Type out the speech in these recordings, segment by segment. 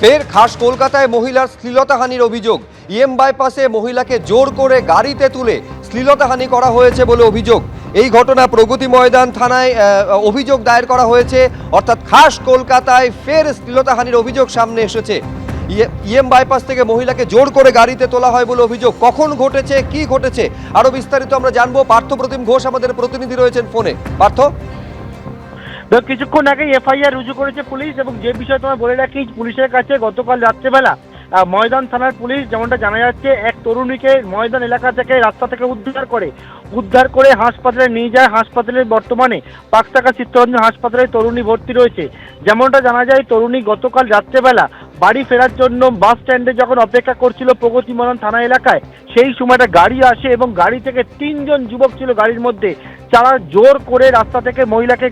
ফের খাস কলকাতায় মহিলার শ্লীলতাহানির অভিযোগ। ইএম বাইপাসে মহিলাকে জোর করে গাড়িতে তুলে শ্লীলতাহানি করা হয়েছে বলে অভিযোগ। এই ঘটনা প্রগতি ময়দান থানায় অভিযোগ দায়ের করা হয়েছে। অর্থাৎ খাস কলকাতায় ফের শ্লীলতাহানির অভিযোগ সামনে এসেছে। ইয়ে- ইএম বাইপাস থেকে মহিলাকে জোর করে গাড়িতে তোলা হয় বলে অভিযোগ। কখন ঘটেছে, কি ঘটেছে আরও বিস্তারিত আমরা জানব। পার্থ প্রতিম ঘোষ আমাদের প্রতিনিধি রয়েছেন ফোনে। পার্থ? কিছুক্ষণ আগে এফআইআর রুজু করেছে পুলিশ এবং যে বিষয়ে তোমায় বলে রাখি, পুলিশের কাছে গতকাল রাত্রেবেলা ময়দান থানার পুলিশ যেমনটা জানা যাচ্ছে, এক তরুণীকে ময়দান এলাকা থেকে রাস্তা থেকে উদ্ধার করে উদ্ধার করে হাসপাতালে নিয়ে যায়। হাসপাতালে বর্তমানে পাকতাকা চিত্তরঞ্জন হাসপাতালে তরুণী ভর্তি রয়েছে। যেমনটা জানা যায়, তরুণী গতকাল রাত্রেবেলা বাড়ি ফেরার জন্য বাস স্ট্যান্ডে যখন অপেক্ষা করছিল প্রগতি ময়দান থানা এলাকায়, সেই সময়টা গাড়ি আসে এবং গাড়ি থেকে তিনজন যুবক ছিল গাড়ির মধ্যে। যারা জোর করে রাস্তা থেকে মহিলাকে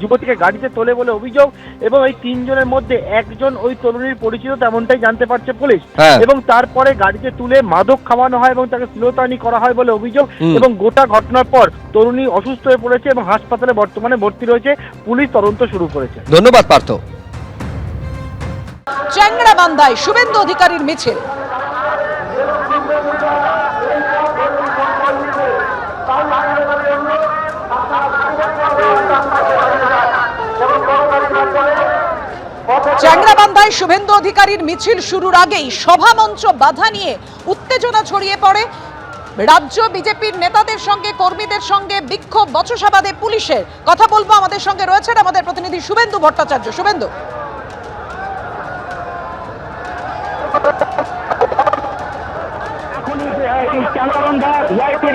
যুবতীকে গাড়িতে তোলে বলে অভিযোগ এবং এই তিনজনের মধ্যে একজন ওই তরুণীর পরিচিত তেমনটাই জানতে পারছে পুলিশ। হ্যাঁ। এবং তারপরে গাড়িতে তুলে মাদক খাওয়ানো হয় এবং তাকে শ্লীলতাহানি করা হয় বলে অভিযোগ এবং গোটা ঘটনার পর তরুণী অসুস্থ হয়ে পড়েছে এবং হাসপাতালে বর্তমানে ভর্তি রয়েছে। পুলিশ তদন্ত শুরু করেছে। ধন্যবাদ পার্থ। চ্যাংড়া বান্ধায় শুভেন্দু অধিকারীর মিছিল। চ্যাংড়াবান্ধায় শুভেন্দু অধিকারীর মিছিল শুরুর আগেই সভামঞ্চ বাধা নিয়ে উত্তেজনা ছড়িয়ে পড়ে। রাজ্য বিজেপির নেতাদের সঙ্গে কর্মীদের সঙ্গে বিক্ষোভ বচসাবাদে পুলিশের কথা বলব আমাদের সঙ্গে রয়েছেন আমাদের প্রতিনিধি শুভেন্দু ভট্টাচার্য। শুভেন্দু।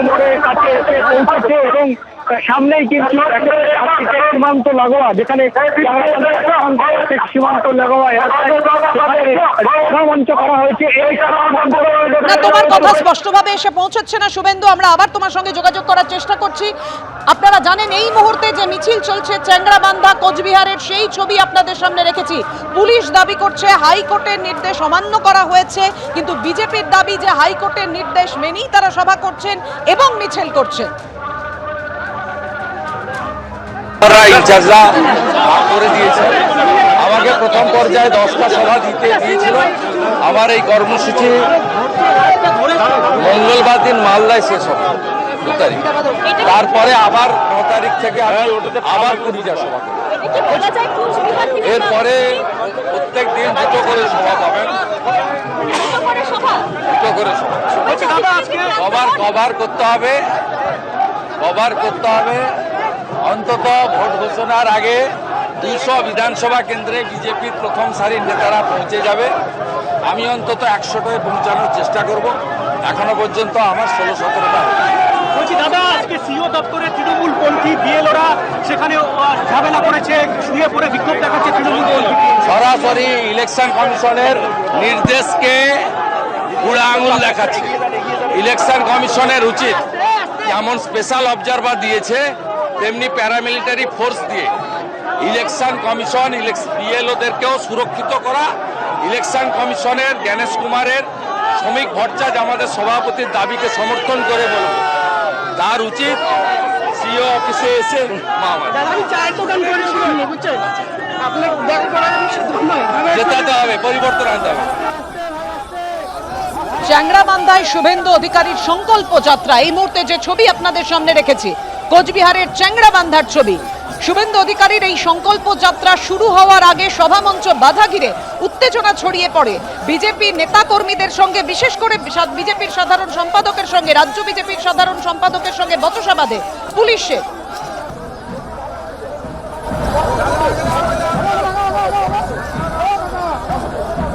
মোড়ে কাছে এসে পৌঁছেছে এবং সামনেই কিন্তু সীমান্ত লাগোয়া, যেখানে সীমান্ত লাগোয়া করা হয়েছে। তোমার কথা স্পষ্টভাবে এসে পৌঁছচ্ছে না, শুভেন্দু। আমরা আবার তোমার সঙ্গে যোগাযোগ করার চেষ্টা করছি। আপনারা জানেন, এই মুহূর্তে যে মিছিল চলছে চ্যাংড়াবান্ধা কোচবিহারের সেই ছবি আপনাদের সামনে রেখেছি। পুলিশ দাবি করছে, হাইকোর্টের নির্দেশ অমান্য করা হয়েছে, কিন্তু বিজেপির দাবি যে হাইকোর্টের নির্দেশ মেনেই তারা সভা করছেন এবং মিছিল করছেন ইজাজা করে দিয়েছে। আমাকে প্রথম পর্যায়ে দশটা সভা দিতে দিয়েছিল। আমার এই কর্মসূচি মঙ্গলবার দিন মালদায় শেষ হবে। দু তারিখ। তারপরে আবার ন তারিখ থেকে আমি আবার কুড়িটা সভা। এরপরে প্রত্যেক দিন দুটো করে সভা পাবেন। দুটো করে সভা? কভার কভার করতে হবে। কভার করতে হবে। অন্তত ভোট ঘোষণার আগে দুশো বিধানসভা কেন্দ্রে বিজেপির প্রথম সারির নেতারা পৌঁছে যাবে। আমি অন্তত একশোটায় পৌঁছানোর চেষ্টা করব। এখনও পর্যন্ত আমার ষোলো সতেরোটা বলছি দাদা আজকে সিও দপ্তরে তৃণমূল পন্থী বিএলওরা সেখানে ঝামেলা করেছে শুয়ে পড়ে বিক্ষোভ দেখাচ্ছে তৃণমূল সরাসরি ইলেকশন কমিশনের নির্দেশকে বুড়া আঙুল দেখাচ্ছে। ইলেকশন কমিশনের উচিত। যেমন স্পেশাল অবজারভার দিয়েছে তেমনি প্যারামিলিটারি ফোর্স দিয়ে ইলেকশন কমিশন বিএলওদেরকেও সুরক্ষিত করা ইলেকশন কমিশনের জ্ঞানেশ কুমারের শ্রমিক ভট্টাচার্য আমাদের সভাপতির দাবিকে সমর্থন করে বলব তার উচিত সিও অফিসে এসে মা জেতাতে হবে পরিবর্তন আনতে হবে। চ্যাংড়াবান্ধায় শুভেন্দু অধিকারীর সংকল্প যাত্রা। এই মুহূর্তে যে ছবি আপনাদের সামনে রেখেছি কোচবিহারের চ্যাংড়াবান্ধার ছবি। শুভেন্দু অধিকারীর এই সংকল্প যাত্রা শুরু হওয়ার আগে সভামঞ্চ বাধা ঘিরে উত্তেজনা ছড়িয়ে পড়ে। বিজেপি নেতা কর্মীদের সঙ্গে, বিশেষ করে বিজেপির সাধারণ সম্পাদকের সঙ্গে, রাজ্য বিজেপির সাধারণ সম্পাদকের সঙ্গে বচসাবাদে পুলিশে।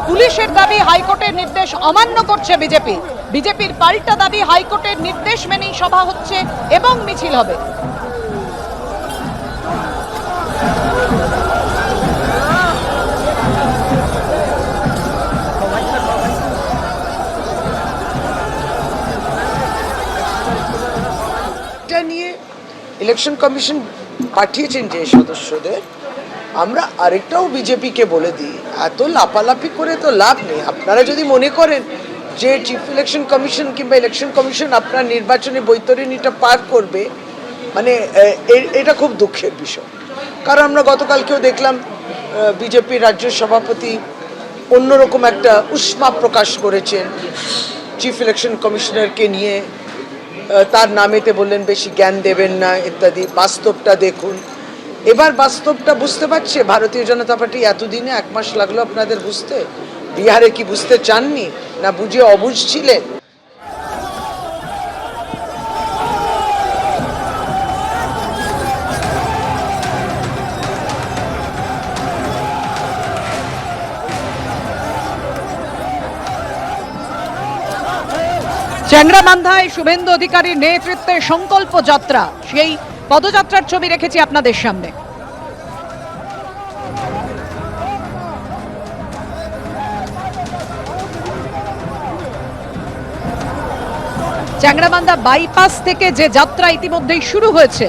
পুলিশের দাবি, হাইকোর্টের নির্দেশ অমান্য করছে বিজেপি। বিজেপির পাল্টা দাবি হাইকোর্টের নির্দেশ মেনেই সভা হচ্ছে এবং মিছিল হবে। নিয়ে ইলেকশন কমিশন পাঠিয়েছেন যে সদস্যদের, আমরা আরেকটাও বিজেপিকে বলে দিই, এত লাপালাপি করে তো লাভ নেই। আপনারা যদি মনে করেন যে চিফ ইলেকশন কমিশন কিংবা ইলেকশন কমিশন আপনার নির্বাচনী বৈতরণীটা পার করবে মানে এটা খুব দুঃখের বিষয়। কারণ আমরা গতকালকেও দেখলাম বিজেপি রাজ্য সভাপতি অন্যরকম একটা উষ্মা প্রকাশ করেছেন। চিফ ইলেকশন কমিশনারকে নিয়ে তার নামেতে বললেন, বেশি জ্ঞান দেবেন না, ইত্যাদি। বাস্তবটা দেখুন। এবার বাস্তবটা বুঝতে পারছে? ভারতীয় জনতা পার্টি এতদিনে এক মাস লাগল আপনাদের বুঝতে। বিহারে কি বুঝতে চাননি? না বুঝে অবুঝ ছিলেন চ্যাংড়াবান্ধায় শুভেন্দু অধিকারীর নেতৃত্বে সংকল্প যাত্রা। সেই পদযাত্রার ছবি রেখেছি আপনাদের সামনে। চ্যাংড়াবান্ধা বাইপাস থেকে যে যাত্রা ইতিমধ্যেই শুরু হয়েছে।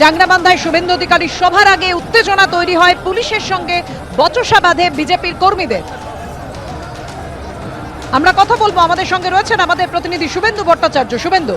চাংরাবান্ধায় শুভেন্দু অধিকারীর সভার আগে উত্তেজনা তৈরি হয় পুলিশের সঙ্গে, বচসা বাঁধে বিজেপির কর্মীদের। আমরা কথা বলব, আমাদের সঙ্গে রয়েছেন আমাদের প্রতিনিধি শুভেন্দু ভট্টাচার্য। শুভেন্দু।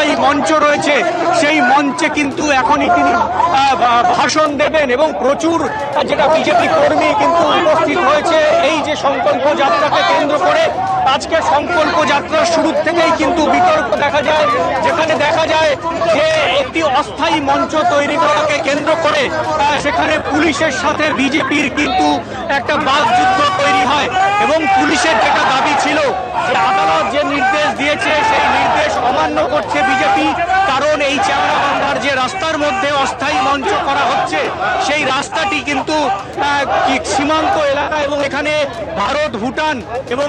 এবং যে অস্থায়ী মঞ্চ রয়েছে। সেই মঞ্চে কিন্তু এখনই তিনি ভাষণ দেবেন এবং প্রচুর যেটা বিজেপি কর্মী কিন্তু উপস্থিত হয়েছে এই যে সংকল্প যাত্রাকে কেন্দ্র করে আজকে সংকল্প যাত্রার শুরু থেকেই কিন্তু বিতর্ক দেখা যায়। যেখানে দেখা যায় যে একটি অস্থায়ী মঞ্চ তৈরি করাকে কেন্দ্র করে সেখানে পুলিশের সাথে বিজেপির কিন্তু একটা বাকযুদ্ধ তৈরি হয় এবং পুলিশের যেটা দাবি ছিল যে আদালত যে নির্দেশ দিয়েছে সেই নির্দেশ অমান্য করছে বিজেপি কারণ এই চামড়াবান্ধার যে রাস্তার মধ্যে অস্থায়ী মঞ্চ করা হচ্ছে, সেই রাস্তাটি কিন্তু সীমান্ত এলাকা এবং এখানে ভারত, ভুটান এবং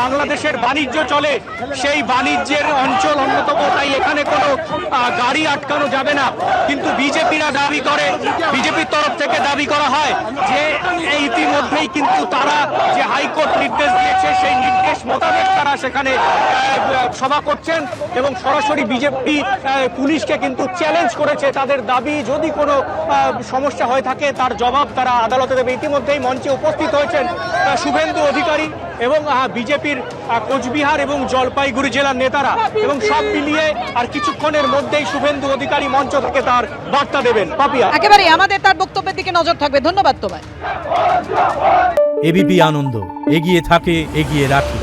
বাংলাদেশের বাণিজ্য চলে। সেই বাণিজ্যের অঞ্চল অন্যতম, তাই এখানে কোনো গাড়ি আটকানো যাবে না। কিন্তু বিজেপিরা দাবি করে, বিজেপির তরফ থেকে দাবি করা হয় যে ইতিমধ্যেই কিন্তু তারা যে হাইকোর্ট নির্দেশ দিয়েছে, সেই নির্দেশ মোতাবেক তারা সেখানে সভা করছেন এবং সরাসরি বিজেপি পুলিশকে কিন্তু চ্যালেঞ্জ করেছে তাদের দাবি যদি কোনো সমস্যা হয়ে থাকে তার জবাব তারা আদালতে দেবে। ইতিমধ্যেই মঞ্চে উপস্থিত হয়েছেন শুভেন্দু অধিকারী এবং বিজেপির কোচবিহার এবং জলপাইগুড়ি জেলার নেতারা এবং সব মিলিয়ে আর কিছুক্ষণের মধ্যেই শুভেন্দু অধিকারী মঞ্চ থেকে তার বার্তা দেবেন। পাপিয়া। একেবারে আমাদের তার বক্তব্যের দিকে নজর থাকবে। ধন্যবাদ তোমায়। এবিপি আনন্দ এগিয়ে থাকে এগিয়ে রাখে।